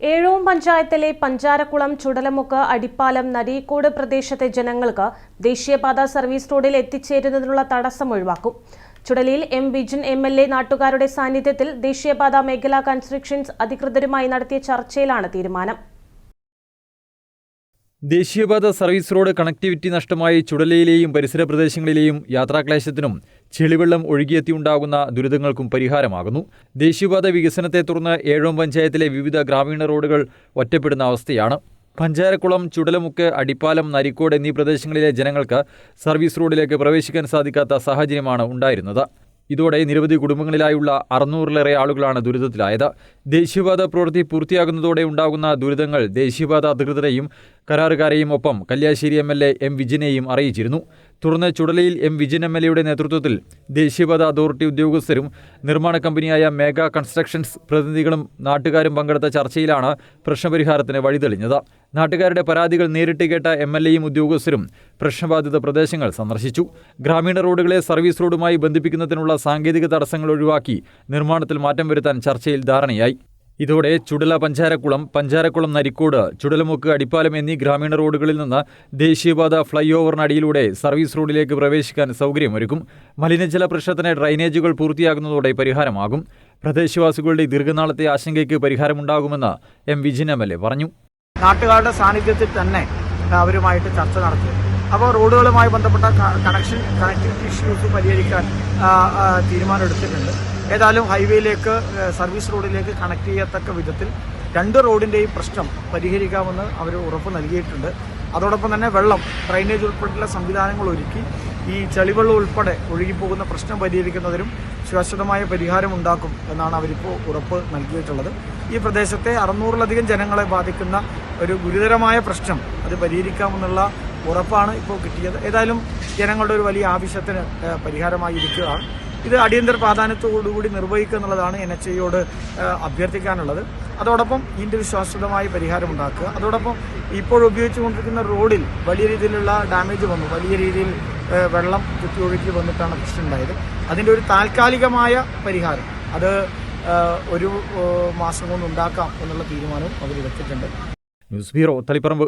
ഏഴോം പഞ്ചായത്തിലെ പഞ്ചാരക്കുളം ചുടലമുക്ക് അടിപ്പാലം നരീക്കോട് പ്രദേശത്തെ ജനങ്ങൾക്ക് ദേശീയപാതാ സർവീസ് റോഡിൽ എത്തിച്ചേരുന്നതിനുള്ള തടസ്സം ഒഴിവാക്കും. ചുടലിയിൽ M Vijin M L A നാട്ടുകാരുടെ സാന്നിധ്യത്തിൽ ദേശീയപാത മേഖലാ കൺസ്ട്രക്ഷൻസ് അധികൃതരുമായി നടത്തിയ ചർച്ചയിലാണ് തീരുമാനം. ദേശീയപാത സർവീസ് റോഡ് കണക്ടിവിറ്റി നഷ്ടമായി ചുടലയിലെയും പരിസര പ്രദേശങ്ങളിലെയും യാത്രാക്ലേശത്തിനും ചെളിവെള്ളം ഒഴുകിയെത്തിയുണ്ടാകുന്ന ദുരിതങ്ങൾക്കും പരിഹാരമാകുന്നു. ദേശീയപാത വികസനത്തെ തുടർന്ന് ഏഴോം പഞ്ചായത്തിലെ വിവിധ ഗ്രാമീണ റോഡുകൾ ഒറ്റപ്പെടുന്ന അവസ്ഥയാണ്. പഞ്ചാരക്കുളം ചുടലമുക്ക് അടിപ്പാലം നരിക്കോട് എന്നീ പ്രദേശങ്ങളിലെ ജനങ്ങൾക്ക് സർവീസ് റോഡിലേക്ക് പ്രവേശിക്കാൻ സാധിക്കാത്ത സാഹചര്യമാണ് ഉണ്ടായിരുന്നത്. ഇതോടെ നിരവധി കുടുംബങ്ങളിലായുള്ള അറുന്നൂറിലേറെ ആളുകളാണ് ദുരിതത്തിലായത്. ദേശീയപാത പ്രവൃത്തി പൂർത്തിയാകുന്നതോടെ ഉണ്ടാകുന്ന ദുരിതങ്ങൾ ദേശീയപാത അധികൃതരെയും കരാറുകാരെയും ഒപ്പം Kalliasseri M L A M വിജിനെയും അറിയിച്ചിരുന്നു. തുടർന്ന് ചുടലയിൽ എം വിജിൻ എം എൽ എയുടെ നേതൃത്വത്തിൽ ദേശീയപാത അതോറിറ്റി ഉദ്യോഗസ്ഥരും നിർമ്മാണ കമ്പനിയായ മേഗ കൺസ്ട്രക്ഷൻസ് പ്രതിനിധികളും നാട്ടുകാരും പങ്കെടുത്ത ചർച്ചയിലാണ് പ്രശ്നപരിഹാരത്തിന് വഴിതെളിഞ്ഞത്. നാട്ടുകാരുടെ പരാതികൾ നേരിട്ട് കേട്ട എം എൽ എയും ഉദ്യോഗസ്ഥരും പ്രശ്നബാധിത പ്രദേശങ്ങൾ സന്ദർശിച്ചു. ഗ്രാമീണ റോഡുകളെ സർവീസ് റോഡുമായി ബന്ധിപ്പിക്കുന്നതിനുള്ള സാങ്കേതിക തടസ്സങ്ങൾ ഒഴിവാക്കി നിർമ്മാണത്തിൽ മാറ്റം വരുത്താൻ ചർച്ചയിൽ ധാരണയായി. ഇതോടെ ചുടല പഞ്ചാരക്കുളം പഞ്ചാരക്കുളം നരിക്കോട് ചുടലമുക്ക് അടിപ്പാലം എന്നീ ഗ്രാമീണ റോഡുകളിൽ നിന്ന് ദേശീയപാത ഫ്ലൈ ഓവറിനടിയിലൂടെ സർവീസ് റോഡിലേക്ക് പ്രവേശിക്കാൻ സൗകര്യമൊരുക്കും. മലിനജല പ്രശ്നത്തിന് ഡ്രൈനേജുകൾ പൂർത്തിയാകുന്നതോടെ പരിഹാരമാകും. പ്രദേശവാസികളുടെ ദീർഘനാളത്തെ ആശങ്കയ്ക്ക് പരിഹാരമുണ്ടാകുമെന്ന് M Vijin M L A പറഞ്ഞു. നാട്ടുകാരുടെ സാന്നിധ്യത്തിൽ തന്നെ അവരുമായിട്ട് ചർച്ച നടത്തി. അപ്പോൾ റോഡുകളുമായി ബന്ധപ്പെട്ട കണക്ഷൻ കണക്ടിവിറ്റി ഇഷ്യൂസ് പരിഹരിക്കാൻ തീരുമാനമെടുത്തിട്ടുണ്ട്. ഏതായാലും ഹൈവേയിലേക്ക് സർവീസ് റോഡിലേക്ക് കണക്ട് ചെയ്യത്തക്ക വിധത്തിൽ രണ്ട് റോഡിന്റെയും പ്രശ്നം പരിഹരിക്കാമെന്ന് അവർ ഉറപ്പ് നൽകിയിട്ടുണ്ട്. അതോടൊപ്പം തന്നെ വെള്ളം ഡ്രൈനേജ് ഉൾപ്പെടെയുള്ള സംവിധാനങ്ങൾ ഒരുക്കി ഈ ചെളിവെള്ളം ഉൾപ്പെടെ ഒഴുകിപ്പോകുന്ന പ്രശ്നം പരിഹരിക്കുന്നതിനും ശാശ്വതമായ പരിഹാരം ഉണ്ടാക്കും എന്നാണ് അവരിപ്പോൾ ഉറപ്പ് നൽകിയിട്ടുള്ളത്. ഈ പ്രദേശത്തെ അറുന്നൂറിലധികം ജനങ്ങളെ ബാധിക്കുന്ന ഒരു ഗുരുതരമായ പ്രശ്നം അത് പരിഹരിക്കാമെന്നുള്ള ഉറപ്പാണ് ഇപ്പോൾ കിട്ടിയത്. ഏതായാലും ജനങ്ങളുടെ ഒരു വലിയ ആവശ്യത്തിന് ഏഹ്, പരിഹാരമായി ഇരിക്കുകയാണ് ഇത് അടിയന്തര പ്രാധാന്യത്തോടുകൂടി നിർവഹിക്കുക എന്നുള്ളതാണ് എൻ എച്ച് ഐയോട് അഭ്യർത്ഥിക്കാനുള്ളത്. അതോടൊപ്പം ഇതിന്റെ ഒരു പരിഹാരം ഉണ്ടാക്കുക. അതോടൊപ്പം ഇപ്പോൾ ഉപയോഗിച്ചുകൊണ്ടിരിക്കുന്ന റോഡിൽ വലിയ രീതിയിലുള്ള ഡാമേജ് വന്നു. വലിയ രീതിയിൽ വെള്ളം കുത്തിയൊഴുക്കി വന്നിട്ടാണ് പ്രശ്നം ഉണ്ടായത്. അതിന്റെ ഒരു താൽക്കാലികമായ പരിഹാരം അത് ഒരു മാസം കൊണ്ട് ഉണ്ടാക്കാം എന്നുള്ള തീരുമാനവും അവർ എടുത്തിട്ടുണ്ട്. News bureau Taliparamba.